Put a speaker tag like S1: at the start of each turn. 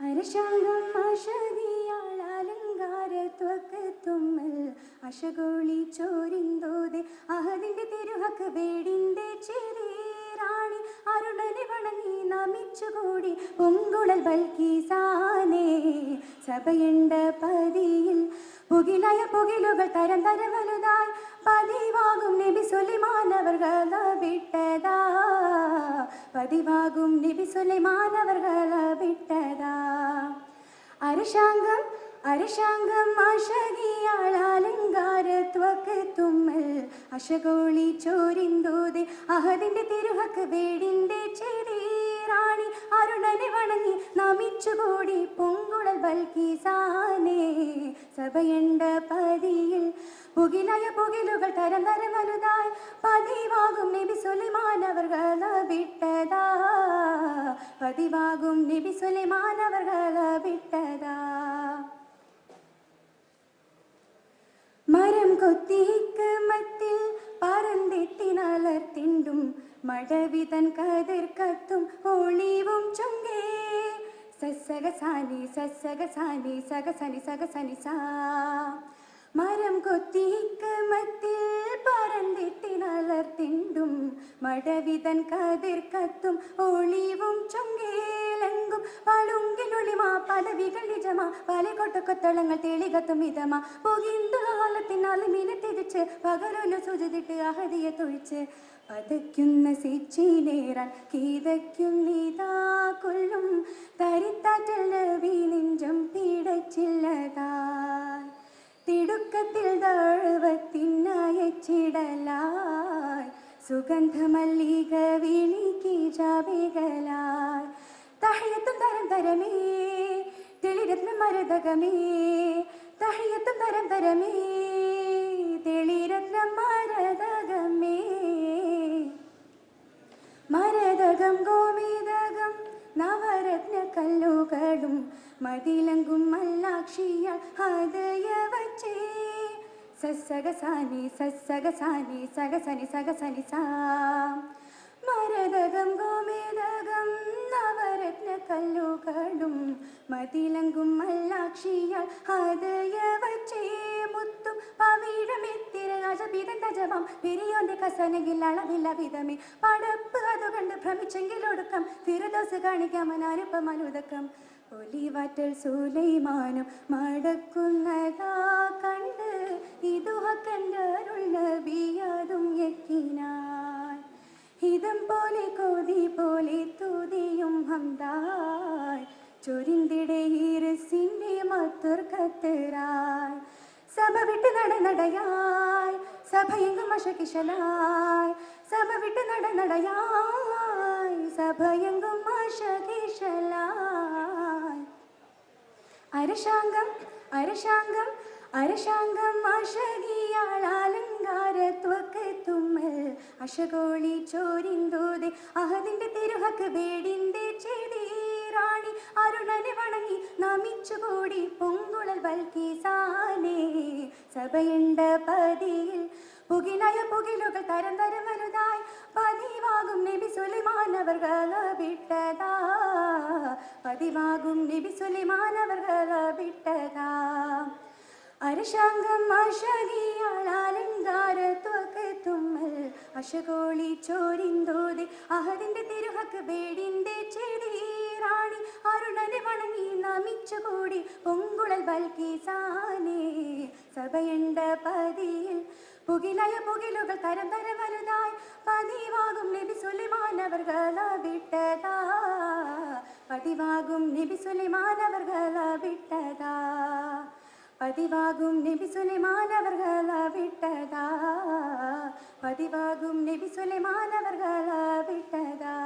S1: അരശാങ്കം അശകോളി ചോരിന്തോതെ അഹതിന്റെ തിരുഹക്ക് വേടിന്റെ ചെറിയറാണി അരുണനെ വണങ്ങി നമിച്ചുകൂടി പൊങ്കുളൽ ബൽക്കീസാനേ സഭയുണ്ട പതിയിൽ പുകിലായ പുകിലുകൾ തരം തരം വലുതായി പതിവാകും നബി സുലിമാനവർകള വിട്ടതാ പതിവാകും നബി സുലിമാനവർകള വിട്ടതാ. അരിശാംഗം അരിശാംഗം അശകിയാൾ അലങ്കാരത്വക്ക് തുമ്മൽ. അശകോളി ചോരിന്തോതെ അഹദിന്റെ തിരുഹക്ക് വേടിന്റെ റാണി. അരുണനെ വണങ്ങി നമിച്ചുകൂടി പൊങ്കുളൽ ബൽക്കീസാനേ സഭയണ്ട പതിയിൽ പുകിലയ പുകിലുകൾ തരം തരം വലുതായി. പതിവാകും നബി അവർ വിട്ടതാ. പതിവാകും നബി അവർ വിട്ടതാ. മരം കൊത്തിക്ക് കൊത്തിക്കമത്തിൽ പറന്തെത്തിനലർത്തിണ്ടും മടവിതൻ കതിർ കത്തും ഒളിവും ചുങ്കേ. സസഗസാനി സസഗസാനി സഗസനി സഗസനി സാ മരം കൊത്തിക്കമത്തിൽ പറന്തെത്തിനലർത്തിണ്ടും മടവിതൻ കതിർ കത്തും ഒളിവും ചുങ്കേലങ്കും. പളുങ്കിലൊളിമാ പദവികൾ നിജമാ. പലകൊട്ടക്കൊത്തളങ്ങൾ തെളികത്തും ഇതമാ പുകിന്തു കാലത്തിനാൽ മീനെ തിരിച്ച് പകരൊരു സുചിതിട്ട് അഹതിയെ തൊഴിച്ച്. പതയ്ക്കുന്ന സിച്ചിനേറാൻ നീതാ കൊല്ലും. തരിത്താറ്റൽ വീ നെഞ്ചം പിടച്ചില്ലതാ താഴ്വത്തിനയച്ചിടലായി സുഗന്ധമല്ലിക വിളിക്ക് ജാബികളായി തഹയത്തും തരം തരമേ തെളിരത്ന മരതകമേ തഹയത്തും തരം തരമേ തെളിരത്ന മരതകമേ. മരതകം ഗോമേതകം നവരത്ന കല്ലുകളും മതിലങ്കും മല്ലാക്ഷിയ ഹൃദയ വച്ചേ സസഗസാനി സസ്സഗസാനി സഗസനി സഗസനി സാ മരതകം ഗോമേതകം നവരത്ന കല്ലുകളും മതിലങ്കും മല്ലാക്ഷിയ ഹൃദയ വച്ചേ മുത്തും പവിഴമെത്തിര അജബിതൻ തജമാം പെരിയോന്റെ കസനകിൽ അളവില്ല വിധമേ പടപ്പ് അത് കണ്ട് ഭ്രമിച്ചെങ്കിലൊടുക്കം തിരുദോസ് കാണിക്കാമൻ അരുപ്പമനുതക്കം ഒലിവാറ്റൽ സൂലൈമാനും മടക്കുന്നതാ പോലെ കോതി പോലെ തുതിയും ഹംദായ് ചൊരിന്തിടെ ഈരസിന്റെ മത്തുർക്കത്തിറായ് സഭ വിട്ട് നട നടയായ് സഭയെങ്കും അശകിശലായ് സഭ വിട്ട് നട നടയായ് സഭയെങ്കും അശകിശലായ് അരശാംഗം അരശാംഗം അരശാംഗം അശകിയാൾ അശകോളി ചോരിന്തോതെ അഹദിന്റെ തിരുഹക്ക് വേടിന്റെ ചെടിറാണി അരുണനെ വണങ്ങി നമിച്ചുകൂടി പൊങ്കുളൽ വൽക്കി സാനേ സഭയുണ്ട പതിയിൽ പുകിലയ പുകിലുകൾ തരം തരം വലുതായി. പതിവാകും നബി സുലിമാനവർകള വിട്ടതാ. പതിവാകും നബി സുലിമാനവർകള വിട്ടതാ. അരശാങ്കം അശകിയാൾ അലങ്കാരത്വക്ക് തുമ്മൽ. അശകോളി ചോരിന്തോതെ അഹദിന്റെ തിരുഹക്ക് വേടിന്റെ ചെടീറാണി അരുണനെ വണങ്ങി നമിച്ചുകൂടി പൊങ്കുളൽ ബൽക്കീസാനേ സഭയുണ്ട പതിയിൽ. പുകിലയ പുകിലുകൾ തരം തരം വലുതായി. പതിവാകും നബി സുലിമാനവർകള വിട്ടതാ. പതിവാകും നബി സുലിമാനവർകള വിട്ടതാ. പതിവാകും നബി സുലൈമാനവർകള വിട്ടതാ. പതിവാകും നബി സുലൈമാനവർകള വിട്ടതാ.